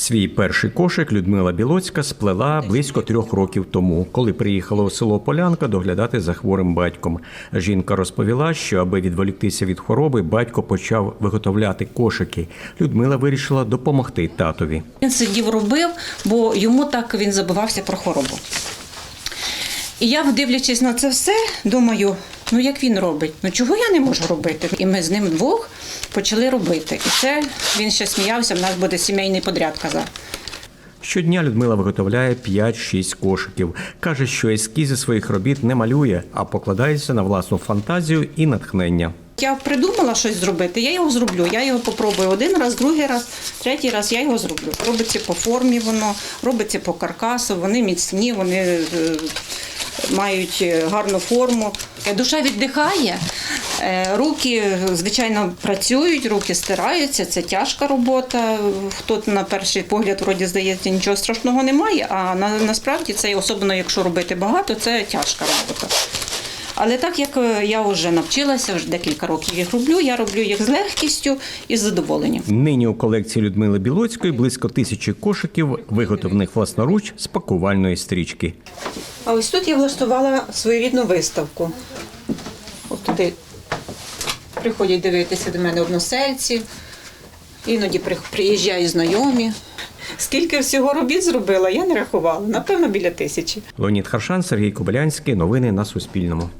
Свій перший кошик Людмила Білоцька сплела близько трьох років тому, коли приїхала у село Полянка доглядати за хворим батьком. Жінка розповіла, що аби відволіктися від хвороби, батько почав виготовляти кошики. Людмила вирішила допомогти татові. Він сидів, робив, бо йому так він забувався про хворобу. І я, дивлячись на це все, думаю, ну як він робить, ну чого я не можу робити? І ми з ним двох почали робити. І це він ще сміявся, в нас буде сімейний подряд, казав. Щодня Людмила виготовляє 5-6 кошиків. Каже, що ескізи своїх робіт не малює, а покладається на власну фантазію і натхнення. Я придумала щось зробити, я його зроблю. Я його попробую один раз, другий раз, третій раз я його зроблю. Робиться по формі, воно робиться по каркасу, вони міцні, вони е, мають е, гарну форму. Е, Душа віддихає, е, руки, звичайно, працюють, руки стираються, це тяжка робота. Хто на перший погляд вроді здається, нічого страшного немає, а на, насправді це, особливо якщо робити багато, це тяжка робота. Але так як я вже навчилася, вже декілька років їх роблю, я роблю їх з легкістю і з задоволенням. Нині у колекції Людмили Білоцької близько тисячі кошиків, виготовлених власноруч з пакувальної стрічки. А ось тут я влаштувала своєрідну виставку. От туди приходять дивитися до мене односельці, іноді при- приїжджають знайомі. Скільки всього робіт зробила, я не рахувала. Напевно, біля тисячі. Леонід Харшан, Сергій Кобилянський. Новини на Суспільному.